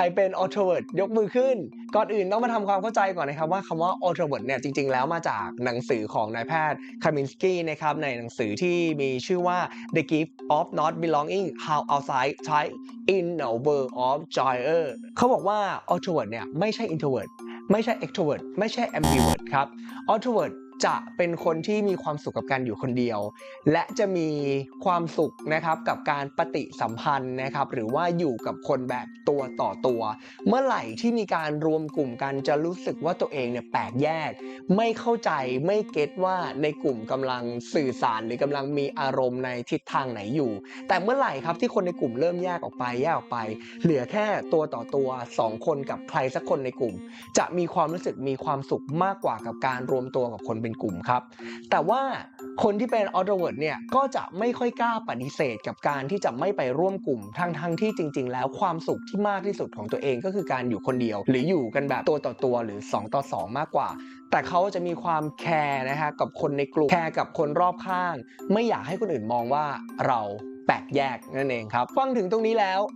รเป็น introvert ยกมือขึ้น ก่อนอื่นต้องมาทำความเข้าใจก่อนนะครับว่าคำว่า introvert เนี่ยจริง ๆ แล้วมาจากหนังสือของนายแพทย์คามินสกี้นะครับในหนังสือที่มีชื่อว่า The Gift of Not Belonging How Outside Try in a World of Joy เขาบอกว่า introvert เนี่ยไม่ใช่ introvert ไม่ใช่ extrovert ไม่ใช่ ambivert ครับ introvert จะเป็นคนที่มีความสุขกับการอยู่คนเดียว และจะมีความสุขนะครับกับการปฏิสัมพันธ์นะครับ หรือว่าอยู่กับคนแบบตัวต่อตัว เมื่อไหร่ที่มีการรวมกลุ่มกันจะรู้สึกว่าตัวเองเนี่ยแปลกแยก ไม่เข้าใจไม่เก็ตว่าในกลุ่มกำลังสื่อสาร หรือกำลังมีอารมณ์ในทิศทางไหนอยู่ แต่เมื่อไหร่ครับที่คนในกลุ่มเริ่มแยกออกไปแยกออกไป เหลือแค่ตัวต่อตัวสองคนกับใครสักคนในกลุ่ม จะมีความรู้สึกมีความสุขมากกว่ากับการรวมตัวกับคนเป็นกลุ่มครับ แต่ว่าคนที่เป็น introvert เนี่ยก็จะไม่ค่อยกล้าปฏิเสธกับการที่จะไม่ไปร่วมกลุ่มทั้งทั้งที่จริง ๆ แล้วความสุขที่มากที่สุดของตัวเองก็คือการอยู่คนเดียว หรืออยู่กันแบบตัวต่อตัวหรือ 2 ต่อ 2 มากกว่า แต่เขาจะมีความแคร์นะฮะกับคนในกลุ่มแคร์กับคนรอบข้าง ไม่อยากให้คนอื่นมองว่าเราแปลกแยกนั่นเองครับ ฟังถึงตรงนี้แล้ว